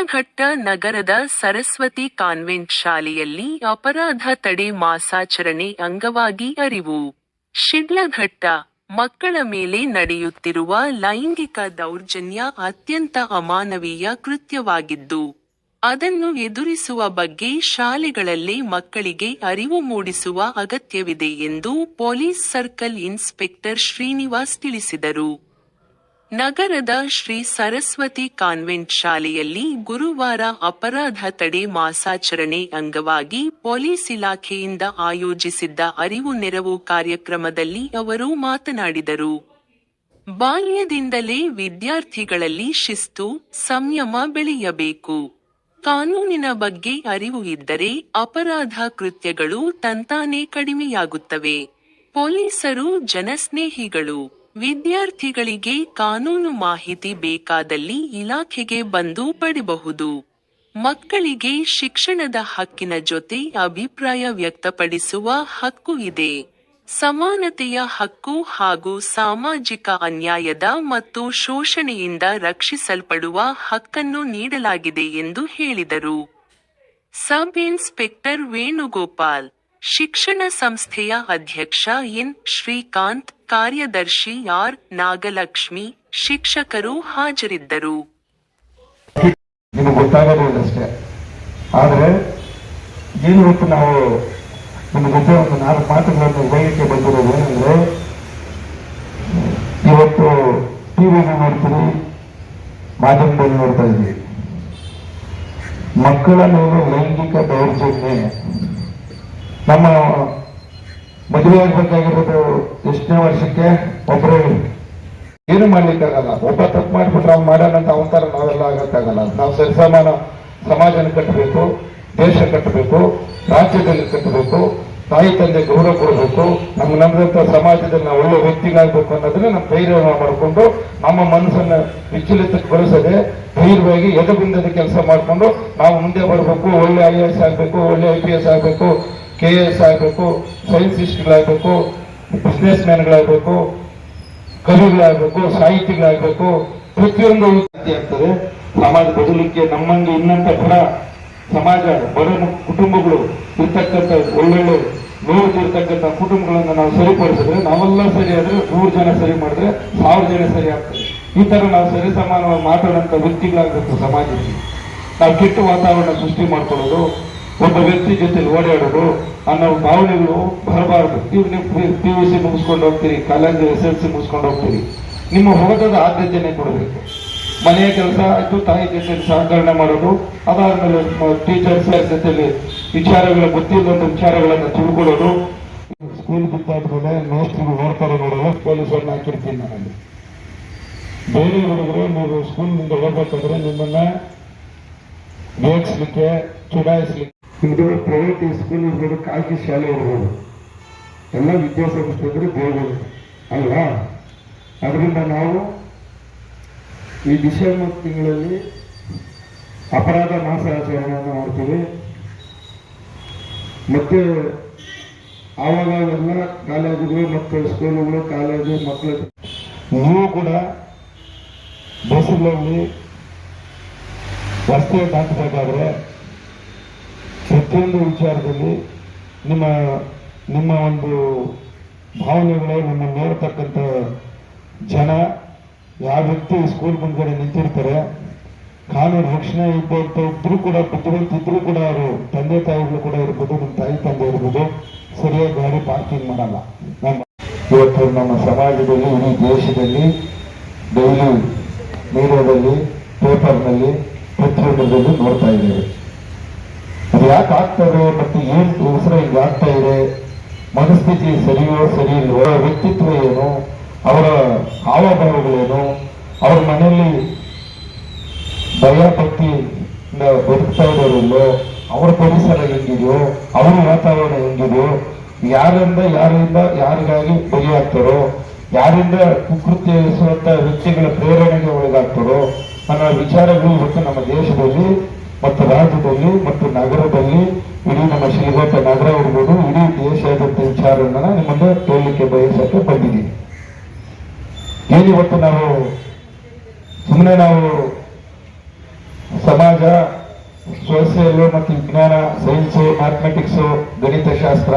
ಶಿಡ್ಲಘಟ್ಟ ನಗರದ ಸರಸ್ವತಿ ಕಾನ್ವೆಂಟ್ ಶಾಲೆಯಲ್ಲಿ ಅಪರಾಧ ತಡೆ ಮಾಸಾಚರಣೆ ಅಂಗವಾಗಿ ಅರಿವು. ಶಿಡ್ಲಘಟ್ಟ, ಮಕ್ಕಳ ಮೇಲೆ ನಡೆಯುತ್ತಿರುವ ಲೈಂಗಿಕ ದೌರ್ಜನ್ಯ ಅತ್ಯಂತ ಅಮಾನವೀಯ ಕೃತ್ಯವಾಗಿದ್ದು, ಅದನ್ನು ಎದುರಿಸುವ ಬಗ್ಗೆ ಶಾಲೆಗಳಲ್ಲೇ ಮಕ್ಕಳಿಗೆ ಅರಿವು ಮೂಡಿಸುವ ಅಗತ್ಯವಿದೆ ಎಂದು ಪೊಲೀಸ್ ಸರ್ಕಲ್ ಇನ್ಸ್ಪೆಕ್ಟರ್ ಶ್ರೀನಿವಾಸ್ ತಿಳಿಸಿದರು. ನಗರದ ಶ್ರೀ ಸರಸ್ವತಿ ಕಾನ್ವೆಂಟ್ ಶಾಲೆಯಲ್ಲಿ ಗುರುವಾರ ಅಪರಾಧ ತಡೆ ಮಾಸಾಚರಣೆ ಅಂಗವಾಗಿ ಪೊಲೀಸ್ ಇಲಾಖೆಯಿಂದ ಆಯೋಜಿಸಿದ್ದ ಅರಿವು ನೆರವು ಕಾರ್ಯಕ್ರಮದಲ್ಲಿ ಅವರು ಮಾತನಾಡಿದರು. ಬಾಲ್ಯದಿಂದಲೇ ವಿದ್ಯಾರ್ಥಿಗಳಲ್ಲಿ ಶಿಸ್ತು, ಸಂಯಮ ಬೆಳೆಯಬೇಕು. ಕಾನೂನಿನ ಬಗ್ಗೆ ಅರಿವು ಇದ್ದರೆ ಅಪರಾಧ ಕೃತ್ಯಗಳು ತಂತಾನೇ ಕಡಿಮೆಯಾಗುತ್ತವೆ. ಪೊಲೀಸರು ಜನಸ್ನೇಹಿಗಳು. ವಿದ್ಯಾರ್ಥಿಗಳಿಗೆ ಕಾನೂನು ಮಾಹಿತಿ ಬೇಕಾದಲ್ಲಿ ಇಲಾಖೆಗೆ ಬಂದು ಪಡೆಯಬಹುದು ಮಕ್ಕಳಿಗೆ ಶಿಕ್ಷಣದ ಹಕ್ಕಿನ ಜೊತೆ ಅಭಿಪ್ರಾಯ ವ್ಯಕ್ತಪಡಿಸುವ ಹಕ್ಕು ಇದೆ. ಸಮಾನತೆಯ ಹಕ್ಕು ಹಾಗೂ ಸಾಮಾಜಿಕ ಅನ್ಯಾಯದ ಮತ್ತು ಶೋಷಣೆಯಿಂದ ರಕ್ಷಿಸಲ್ಪಡುವ ಹಕ್ಕನ್ನು ನೀಡಲಾಗಿದೆ ಎಂದು ಹೇಳಿದರು. ಸಬ್ ಇನ್ಸ್ಪೆಕ್ಟರ್ ವೇಣುಗೋಪಾಲ್, ಶಿಕ್ಷಣ ಸಂಸ್ಥೆಯ ಅಧ್ಯಕ್ಷ ಎನ್. ಶ್ರೀಕಾಂತ್ ಕಾರ್ಯದರ್ಶಿ ಆರ್ ನಾಗಲಕ್ಷ್ಮಿ ಶಿಕ್ಷಕರು ಹಾಜರಿದ್ದರು. ನಿಮಗೆ ಗೊತ್ತಾಗಬಹುದು ಅಷ್ಟೇ. ಆದರೆ ಏನು ಇವತ್ತು ನಾವು ನಿಮ್ಮ ಜೊತೆ ಒಂದು ನಾಲ್ಕು ಮಾತುಗಳನ್ನು ಹೇಳಲಿಕ್ಕೆ ಬಂದಿರೋದು ಏನಂದ್ರೆ, ಇವತ್ತು ಟಿವಿನ ನೋಡ್ತೀವಿ ಮಾಧ್ಯಮದಲ್ಲಿ ನೋಡ್ತಾ ಇದ್ದೀವಿ ಮಕ್ಕಳ ಮೇಲೆ ಲೈಂಗಿಕ ದೌರ್ಜನ್ಯ ನಮ್ಮ ಮದುವೆ ಆಗ್ಬೇಕಾಗಿರೋದು ಎಷ್ಟನೇ ವರ್ಷಕ್ಕೆ ಒಬ್ಬರೇ ಏನು ಮಾಡ್ಲಿಕ್ಕಾಗಲ್ಲ. ಒಬ್ಬ ತಪ್ಪು ಮಾಡಿಬಿಟ್ರೆ ಅವ್ನು ಮಾಡೋಣಂತ ಅವತಾರ ತರ ನಾವೆಲ್ಲ ಆಗಕ್ಕಾಗಲ್ಲ. ನಾವು ಸರಿಸಮಾನ ಸಮಾಜನ ಕಟ್ಟಬೇಕು ದೇಶ ಕಟ್ಟಬೇಕು ರಾಜ್ಯದಲ್ಲಿ ಕಟ್ಟಬೇಕು ತಾಯಿ ತಂದೆ ಗೌರವ ಕೊಡಬೇಕು. ನಮ್ಗೆ ನಮ್ಮದಂಥ ಸಮಾಜದಲ್ಲಿ ನಾವು ಒಳ್ಳೆ ವ್ಯಕ್ತಿಗಾಗಬೇಕು ಅನ್ನೋದನ್ನ ನಮ್ಮ ಧೈರ್ಯ ಮಾಡಿಕೊಂಡು, ನಮ್ಮ ಮನಸ್ಸನ್ನ ಬಳಸದೆ ಧೈರ್ಯವಾಗಿ ಎದಗುಂದದ ಕೆಲಸ ಮಾಡಿಕೊಂಡು, ನಾವು ಮುಂದೆ ಬರಬೇಕು, ಒಳ್ಳೆ ಐ ಎಸ್ ಆಗಬೇಕು, ಒಳ್ಳೆ ಐ ಪಿ ಎಸ್ ಆಗಬೇಕು ಕೆ ಎ ಎಸ್ ಆಗಬೇಕು ಸೈನ್ಸಿಸ್ಟ್ಗಳಾಗಬೇಕು ಬಿಸ್ನೆಸ್ ಮ್ಯಾನ್ಗಳಾಗಬೇಕು ಕವಿಗಳಾಗಬೇಕು, ಸಾಹಿತಿಗಳಾಗಬೇಕು, ಪ್ರತಿಯೊಂದು ಆಗ್ತದೆ ಸಮಾಜ ಬದಲಿಕ್ಕೆ ನಮ್ಮಂಗೆ ಇನ್ನಂತ ಕೂಡ ಸಮಾಜ, ಬಡ ಕುಟುಂಬಗಳು ಇರ್ತಕ್ಕಂಥ ಒಳ್ಳೊಳ್ಳೆ ನೋವುತ್ತಿರ್ತಕ್ಕಂಥ ಕುಟುಂಬಗಳನ್ನು ನಾವು ಸರಿಪಡಿಸಿದ್ರೆ, ನಾವೆಲ್ಲ ಸರಿ ಆದರೆ ನೂರು ಜನ ಸರಿ ಮಾಡಿದ್ರೆ ಸಾವಿರ ಜನ ಸರಿ ಆಗ್ತದೆ. ಈ ತರ ನಾವು ಸರಿ ಸಮಾನವಾಗಿ ಮಾತಾಡೋಂಥ ವ್ಯಕ್ತಿಗಳಾಗಬೇಕು ಸಮಾಜದಲ್ಲಿ. ನಾವು ಕೆಟ್ಟ ವಾತಾವರಣ ಸೃಷ್ಟಿ ಮಾಡ್ಕೊಳ್ಳೋದು ಒಬ್ಬ ವ್ಯಕ್ತಿ ಜೊತೆ ಓಡಾಡೋದು, ಅನ್ನೋ ಭಾವನೆಗಳು ಬರಬಾರದು. ನೀವು ನೀವು ಪಿ ಯು ಸಿ ಮುಗಿಸ್ಕೊಂಡು ಹೋಗ್ತೀರಿ, ಕಾಲೇಜ್ ಎಸ್ ಎಲ್ ಸಿ ಮುಗಿಸ್ಕೊಂಡು ಹೋಗ್ತೀರಿ. ನಿಮ್ಮ ಹೋಗದ ಆದ್ಯತೆನೇ ಕೊಡಬೇಕು. ಮನೆಯ ಕೆಲಸ ಆಯಿತು, ತಾಯಿ ಜೊತೆ ಸಹಕರಣೆ ಮಾಡೋದು ಅದಾದಮೇಲೆ ಟೀಚರ್ಸ್ ಜೊತೆಲಿ ವಿಚಾರಗಳ ಗೊತ್ತಿಲ್ಲದ ವಿಚಾರಗಳನ್ನು ತಿಳ್ಕೊಳ್ಳೋದು. ಸ್ಕೂಲ್ ಬಿದ್ದಾದ್ಮೇಲೆ ಮೇಸ್ಟ್ರಿಗೆ ನೋಡ್ತಾರೆ ನೋಡಲ್ಲ, ಪೊಲೀಸರನ್ನ ಹಾಕಿರ್ತೀನಿ ನಾನಲ್ಲಿ. ಬೇರೆ ಹುಡುಗರು, ನೀವು ಸ್ಕೂಲ್ನಿಂದ ಹೋಗ್ಬೇಕಂದ್ರೆ ನಿಮ್ಮನ್ನ ರೇಗಿಸ್ಲಿಕ್ಕೆ ಚುಡಾಯಿಸ್ಲಿಕ್ಕೆ ನಿಮ್ದು ಪ್ರೈವೇಟ್ ಸ್ಕೂಲ್ ಇರ್ಬೋದು, ಖಾಸಗಿ ಶಾಲೆ ಇರ್ಬೋದು. ಎಲ್ಲ ವಿದ್ಯಾಸಂಸ್ಥೆ ಇದ್ರೆ ದೇವರು. ಅಲ್ವಾ? ಅದರಿಂದ ನಾವು ಈ ಡಿಸೆಂಬರ್ ತಿಂಗಳಲ್ಲಿ ಅಪರಾಧ ಮಾಸಾಚರಣೆಯನ್ನು ಮಾಡ್ತೀವಿ. ಮತ್ತೆ ಆವಾಗ ಎಲ್ಲ ಕಾಲೇಜುಗಳು ಮತ್ತು ಸ್ಕೂಲುಗಳು, ಕಾಲೇಜು, ಮಕ್ಕಳು ನೀವು ಕೂಡ ಬೇಸಿಗೆಯಲ್ಲಿ ರಸ್ತೆ ದಾಟಬೇಕಾದ್ರೆ ಪ್ರತಿಯೊಂದು ವಿಚಾರದಲ್ಲಿ ನಿಮ್ಮ ನಿಮ್ಮ ಒಂದು ಭಾವನೆಗಳು ನಿಮ್ಮ ನೋಡ್ತಕ್ಕಂಥ ಜನ, ಯಾವ ವ್ಯಕ್ತಿ ಸ್ಕೂಲ್ ಮುಂದ್ಗಡೆ ನಿಂತಿರ್ತಾರೆ, ಕಾನೂನು ರಕ್ಷಣೆ ಇದ್ದಂತ ಇದ್ರು ಕೂಡ ಬುದ್ಧಿವಂತ ಇದ್ರು ಕೂಡ ಅವರು ತಂದೆ ತಾಯಿಗಳು ಕೂಡ ಇರ್ಬೋದು, ನಮ್ಮ ತಾಯಿ ತಂದೆ ಇರ್ಬೋದು, ಸರಿಯಾಗಿ ಗಾಡಿ ಪಾರ್ಕಿಂಗ್ ಮಾಡಲ್ಲ. ನಮ್ಮ ಇವತ್ತು ನಮ್ಮ ಸಮಾಜದಲ್ಲಿ, ಇಡೀ ದೇಶದಲ್ಲಿ ಡೈಲಿ ಮೀಡಿಯಾದಲ್ಲಿ ಪೇಪರ್ನಲ್ಲಿ ಪ್ರತಿಯೊಂದರಲ್ಲಿ ನೋಡ್ತಾ ಇದ್ದೇವೆ. ಅದು ಯಾಕೆ ಆಗ್ತದೆ ಮತ್ತು ಏನ್ ಉಸಿರ ಹಿಂಗೆ ಆಗ್ತಾ ಇದೆ? ಮನಸ್ಥಿತಿ ಸರಿಯೋ ಸರಿ ಇಲ್ವೋ ವ್ಯಕ್ತಿತ್ವ ಏನು? ಅವರ ಹಾವಭಾವಗಳೇನು? ಅವ್ರ ಮನೆಯಲ್ಲಿ ಭಯ ಭಕ್ತಿಯಿಂದ ಬದುಕ್ತಾ ಇರೋರಿಲ್ಲೋ ಅವ್ರ ಪರಿಸರ ಹೆಂಗಿದೆಯೋ? ಅವ್ರ ವಾತಾವರಣ ಹೆಂಗಿದೆಯೋ? ಯಾರಿಂದ ಯಾರಿಂದ, ಯಾರಿಗಾಗಿ ಬಲಿಯಾಗ್ತಾರೋ? ಯಾರಿಂದ ಕುಕೃತ್ಯ ಎಸಗುವಂತ ವ್ಯಕ್ತಿಗಳ ಪ್ರೇರಣೆಗೆ ಒಳಗಾಗ್ತಾರೋ? ಅನ್ನೋ ವಿಚಾರಗಳು ಇವತ್ತು ನಮ್ಮ ದೇಶದಲ್ಲಿ ಮತ್ತು ರಾಜ್ಯದಲ್ಲಿ ಮತ್ತು ಶ್ರೀಘಟ್ಟ ನಗರ ಇರ್ಬೋದು, ಇಡೀ ದೇಶಾದ್ಯಂತ ವಿಚಾರವನ್ನ ನಿಮ್ಮ ಮುಂದೆ ಹೇಳಲಿಕ್ಕೆ ಬಯಸಕ್ಕೆ ಬಂದಿದ್ದೀನಿ. ಏನಿವತ್ತು ನಾವು ಸುಮ್ಮನೆ ನಾವು ಸಮಾಜ ಸೋಸಿಯಲ್ ಮತ್ತು ವಿಜ್ಞಾನ ಸೈನ್ಸು ಮ್ಯಾಥಮೆಟಿಕ್ಸು ಗಣಿತಶಾಸ್ತ್ರ